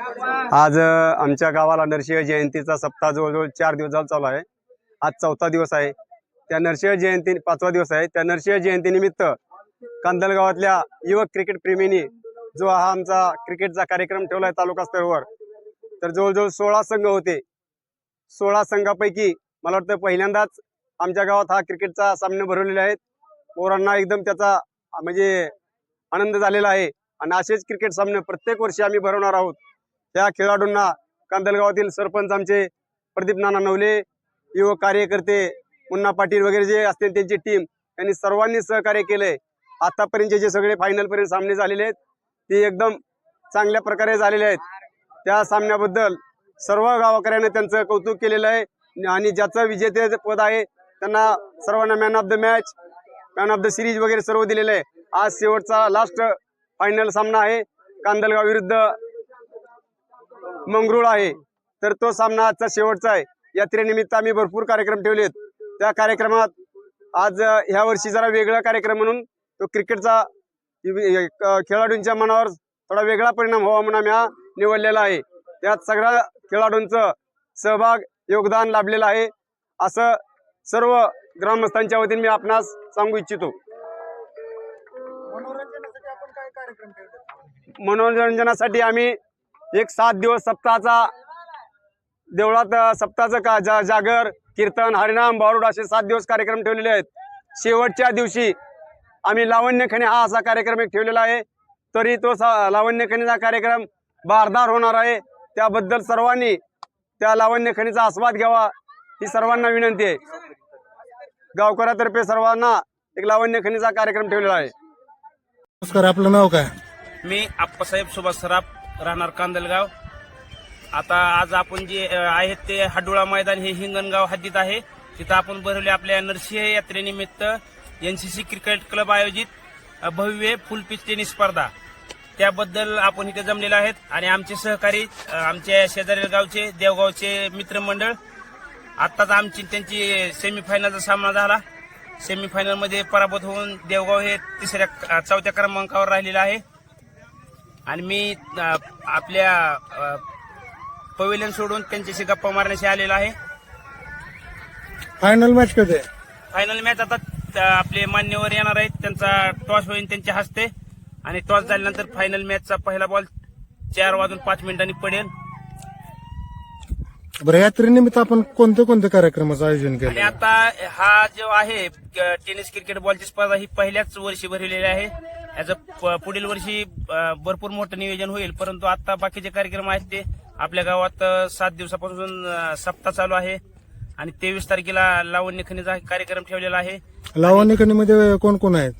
आज आमच्या गावाला नरसिंह जयंतीचा सप्ताह जवळजवळ चार दिवस झाला चालू आहे. आज चौथा दिवस आहे. त्या नरसिंह जयंती पाचवा दिवस आहे. त्या नरसिंह जयंतीनिमित्त कांदल गावातल्या युवक क्रिकेट प्रेमींनी जो हा आमचा क्रिकेटचा कार्यक्रम ठेवला आहे तालुका स्तरावर तर जवळजवळ सोळा संघ होते. सोळा संघापैकी मला वाटतं पहिल्यांदाच आमच्या गावात हा क्रिकेटचा सामने भरवलेले आहेत. पोरांना एकदम त्याचा म्हणजे आनंद झालेला आहे. आणि असेच क्रिकेट सामने प्रत्येक वर्षी आम्ही भरवणार आहोत. त्या खेळाडूंना कांदलगावातील सरपंच आमचे प्रदीप नाना नवले युवक कार्यकर्ते मुन्ना पाटील वगैरे जे असतील त्यांची टीम यांनी सर्वांनी सहकार्य केलंय. आतापर्यंतचे जे सगळे फायनलपर्यंत सामने झालेले आहेत ते एकदम चांगल्या प्रकारे झालेले आहेत. त्या सामन्याबद्दल सर्व गावकऱ्यांनी त्यांचं कौतुक केलेलं आहे आणि ज्याचं विजेते पद आहे त्यांना सर्वांना man of the match man of the series वगैरे सर्व दिलेलं आहे. आज शेवटचा लास्ट फायनल सामना आहे. कांदलगाव विरुद्ध मंगरुळ आहे. तर तो सामना आजचा शेवटचा आहे. यात्रेनिमित्त आम्ही भरपूर कार्यक्रम ठेवलेत. त्या कार्यक्रमात आज ह्या वर्षी जरा वेगळा कार्यक्रम म्हणून तो क्रिकेटचा खेळाडूंच्या मनावर थोडा वेगळा परिणाम व्हावा म्हणून आम्ही हा निवडलेला आहे. त्यात सगळ्या खेळाडूंचं सहभाग योगदान लाभलेलं आहे. असं सर्व ग्रामस्थांच्या वतीने मी आपणास सांगू इच्छितो. मनोरंजनासाठी आम्ही एक सात दिवस सप्ताहाचा देवळात सप्ताहाचं का जा जागर कीर्तन हरिनाम बारुड असे सात दिवस कार्यक्रम ठेवलेले आहेत. शेवटच्या दिवशी आम्ही लावण्यखणी हा असा कार्यक्रम एक ठेवलेला आहे. तरी तो सा लावण्यखणीचा कार्यक्रम बारदार होणार आहे. त्याबद्दल सर्वांनी त्या लावण्यखणीचा आस्वाद घ्यावा ही सर्वांना विनंती आहे. गावकऱ्यातर्फे सर्वांना एक लावण्यखणीचा कार्यक्रम ठेवलेला आहे. नमस्कार आपलं नाव काय? मी आप्पासाहेब सुभाष सराफ राहणार कांदलगाव. आता आज आपण जे आहेत ते हाडोळा मैदान हे हिंगणगाव हद्दीत आहे. तिथं आपण भरवले आपल्या नरसिंह यात्रेनिमित्त एनसीसी क्रिकेट क्लब आयोजित भव्य फुल पिच टेनिस स्पर्धा. त्याबद्दल आपण इथे जमलेलो आहेत. आणि आमचे सहकारी आमच्या शेजारील गावचे देवगावचे मित्रमंडळ आत्ताच आमची त्यांची सेमीफायनलचा सामना झाला. सेमीफायनलमध्ये पराभूत होऊन देवगाव हे तिसऱ्या चौथ्या क्रमांकावर राहिलेलं आहे. आणि मी आपल्या पवेलियन सोडून त्यांच्याशी गप्पा मारण्याशी आलेलो आहे. फायनल मॅच कधी फायनल मॅच आता आपले मान्यवर येणार आहेत. त्यांचा टॉस होईल त्यांच्या हस्ते. आणि टॉस झाल्यानंतर फायनल मॅचचा पहिला बॉल चार वाजून पाच मिनिटांनी पडेल. बरं यात्रेनिमित्त आपण कोणते कोणते कार्यक्रमाचं आयोजन आणि केलं आता हा जो आहे क- टेनिस क्रिकेट बॉलची स्पर्धा ही पहिल्याच वर्षी भरलेली आहे. याचं प- पुढील वर्षी अ, भरपूर मोठं नियोजन होईल. परंतु आता बाकीचे कार्यक्रम आहेत ते आपल्या गावात अ, सात दिवसापासून अ, सप्ताह चालू आहे. आणि तेवीस तारखेला लावण्य खनिजा कार्यक्रम ठेवलेला आहे. लावणीकडीमध्ये कोण कोण आहेत?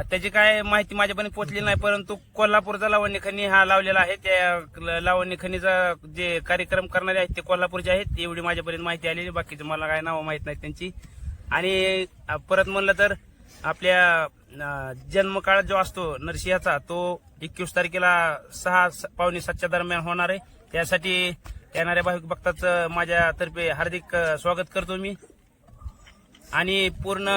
त्याची काय माहिती माझ्यापर्यंत पोहोचली नाही परंतु कोल्हापूरचा लावण्य खनी हा लावलेला आहे. त्या ल- लावण्य खनीचा जे कार्यक्रम करणारे आहेत ते कोल्हापूरचे आहेत एवढी माझ्यापर्यंत माहिती आलेली बाकीचे मला काय नावं माहीत नाहीत त्यांची. आणि परत म्हणलं तर आपल्या जन्मकाळ जो असतो नरसिंहाचा तो एकवीस तारखेला सहा स- पावणे सातच्या दरम्यान होणार आहे. त्यासाठी येणाऱ्या भाविक भक्ताचं माझ्यातर्फे हार्दिक स्वागत करतो मी. आणि पूर्ण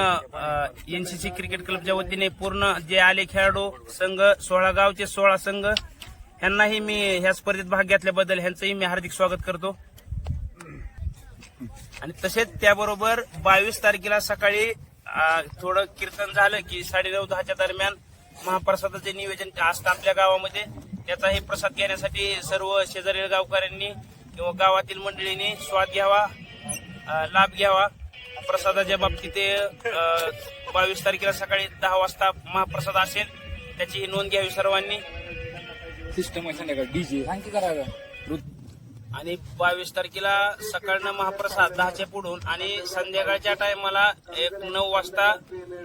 एनसीसी क्रिकेट क्लबच्या वतीने पूर्ण जे आले खेळाडू संघ सोळा गावचे सोळा संघ यांनाही मी ह्या स्पर्धेत भाग घेतल्याबद्दल ह्यांचंही मी हार्दिक स्वागत करतो. आणि तसेच त्याबरोबर बावीस तारखेला सकाळी थोडं कीर्तन झालं की साडेनऊ दहाच्या दरम्यान महाप्रसादाचे नियोजन असतं आपल्या गावामध्ये त्याचाही प्रसाद घेण्यासाठी सर्व शेजारील गावकऱ्यांनी किंवा गावातील मंडळींनी स्वाद घ्यावा लाभ घ्यावा. प्रसादाच्या बाबतीत ते बावीस तारखेला सकाळी दहा वाजता महाप्रसाद असेल त्याची नोंद घ्यावी सर्वांनी. सिस्टम आहे संध्याकाळी. डीजे आणखी करायचं आणि बावीस तारखेला सकाळनं महाप्रसाद दहाच्या पुढून आणि संध्याकाळच्या टायमाला एक नऊ वाजता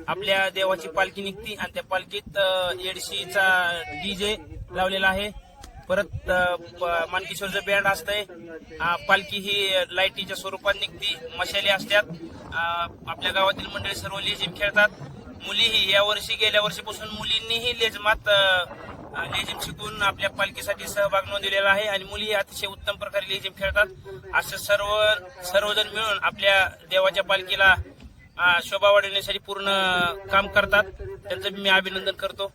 आपल्या देवाची पालखी निघती आणि त्या पालखीत अ, येडशीचा डीजे लावलेला आहे. परत अ, मानकेश्वरचं बँड असतंय. पालखी ही लाईटीच्या स्वरूपात निघती. मशाली असतात आपल्या गावातील मंडळी सर्व लेझिम खेळतात. मुलीही या वर्षी गेल्या वर्षीपासून मुलींनीही लेझमात लेझिम शिकून आपल्या पालखीसाठी सहभाग नोंदवलेला आहे आणि मुली अतिशय उत्तम प्रकारे लेझिम खेळतात. असे सर्व सर्वजण मिळून आपल्या देवाच्या पालखीला शोभा वाढवण्यासाठी पूर्ण काम करतात. त्यांचं मी अभिनंदन करतो.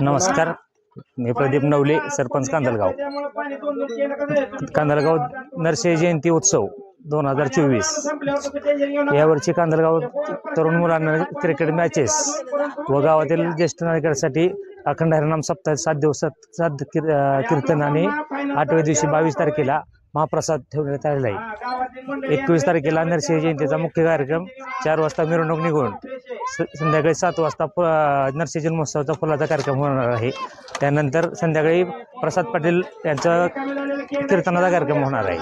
नमस्कार. मी प्रदीप नवले सरपंच कांदलगाव. कांदलगाव नरसे जयंती उत्सव दोन हजार चोवीस. यावरची कांदलगाव तरुण मुलांना क्रिकेट मॅचेस व गावातील ज्येष्ठ नागरिकांसाठी अखंड हरिनाम सप्ताह सात दिवसात सात कीर्तन आणि आठव्या दिवशी बावीस तारखेला महाप्रसाद ठेवण्यात आलेला आहे. एकवीस तारखेला नरसिंह जयंतीचा मुख्य कार्यक्रम चार वाजता मिरवणूक निघून संध्याकाळी सात वाजता प- नरसिंह जन्मोत्सवाचा फुलाचा कार्यक्रम होणार आहे. त्यानंतर संध्याकाळी प्रसाद पाटील यांचा कीर्तनाचा कार्यक्रम होणार आहे.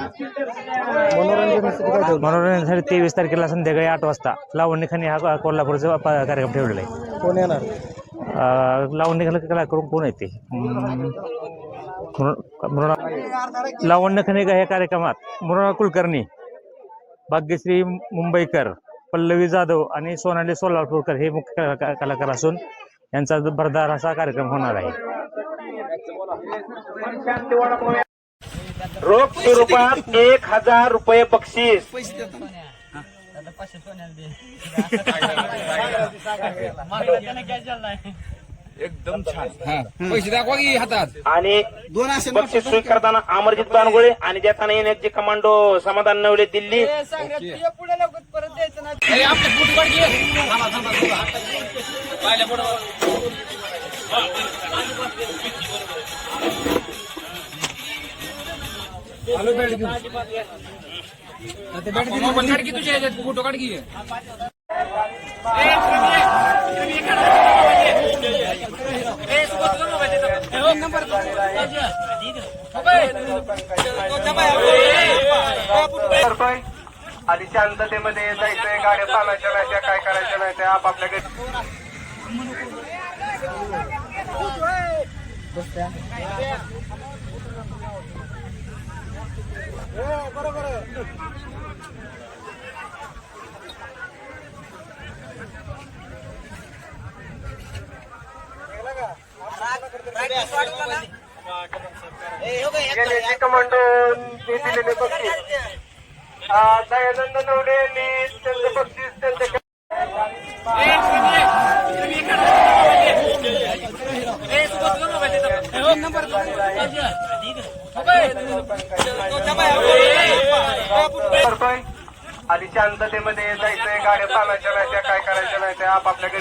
मनोरंजनासाठी तेवीस तारखेला संध्याकाळी आठ वाजता लावणी खाणी हा कोल्हापूरचा प- कार्यक्रम ठेवलेला आहे. कोण येणार? अं, लावणी खाणी कलाकार कोण आहे ते हम्म, मृ- मृणा- लावण्य खनिका या कार्यक्रमात मृणाल कुलकर्णी भाग्यश्री मुंबईकर पल्लवी जाधव आणि सोनाली सोलापूरकर हे मुख्य कला- कला- कलाकार असून यांचा भरदार असा कार्यक्रम होणार आहे. रोख स्वरूपात एक हजार रुपये बक्षीस. एकदम छान. पैसे दाखवा की हातात. आणि बक्षीस स्वीकारताना अमरजित बानगोळे आणि देताना येण्याचे कमांडो समाधान नवले दिल्ली. काढ की तुझ्या ह्याच्यात फोटो काढ की आणि शांततेमध्ये जायचंय गाड्या चालायच्या नाही त्या काय करायच्या नाही त्या आपापल्या घरी. गेलेचे कमांडो दिलेले आ, दयानंद नवडे यांनी त्यांचं बक्षीस त्यांच्या सरपंच आणि शांततेमध्ये जायचंय गाड्या चालायच्या नाही त्या काय करायच्या नाही त्या आपापल्याकडे